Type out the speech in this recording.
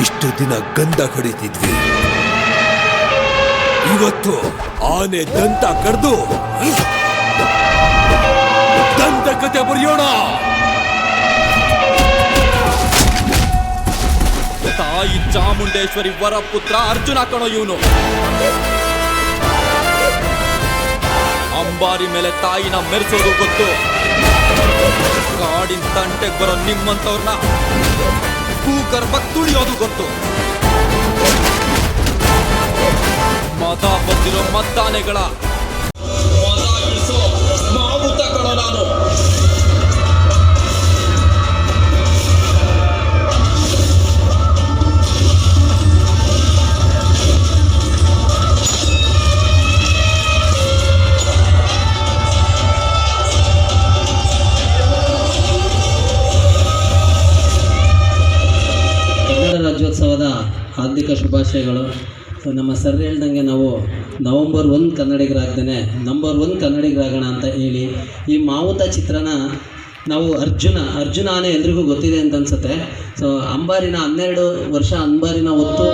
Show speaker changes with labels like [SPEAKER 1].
[SPEAKER 1] ಇಷ್ಟು ದಿನ ಗಂಧ ಕಡಿತಿದ್ವಿ. ಇವತ್ತು ಆನೆ ದಂತ ಕಡ್ದು ದಂತ ಕತೆ ಬರೆಯೋಣ.
[SPEAKER 2] ತಾಯಿ ಚಾಮುಂಡೇಶ್ವರಿ ವರ ಪುತ್ರ ಅರ್ಜುನ ಕಣೋ ಇವನು. ಅಂಬಾರಿ ಮೇಲೆ ತಾಯಿನ ಮೆರೆಸೋದು ಗೊತ್ತು. ಕಾಡಿನ ತಂಟೆಗೆ ಬರೋ ನಿಮ್ಮಂತವ್ರನ್ನ. ಭೂಗರ್ಭ ತುಳಿಯೋದು ಗೊತ್ತು. ಮತ ಬಂದಿರೋ ಮದ್ದಾನೆಗಳ
[SPEAKER 3] ರಾಜ್ಯೋತ್ಸವದ ಹಾರ್ದಿಕ ಶುಭಾಶಯಗಳು. ನಮ್ಮ ಸರ್ ಹೇಳ್ದಂಗೆ ನಾವು ನವಂಬರ್ ಒನ್ ಕನ್ನಡಿಗರಾಗ್ದೇ ನಂಬರ್ ಒನ್ ಕನ್ನಡಿಗರಾಗೋಣ ಅಂತ ಹೇಳಿ, ಈ ಮಾವುತ ಚಿತ್ರನ ನಾವು ಅರ್ಜುನ ಅರ್ಜುನ ಆನೆ ಎಲ್ರಿಗೂ ಗೊತ್ತಿದೆ ಅಂತ ಅನ್ಸುತ್ತೆ. ಸೊ ಅಂಬಾರಿನ ಹನ್ನೆರಡು ವರ್ಷ ಅಂಬಾರಿನ ಹೊತ್ತು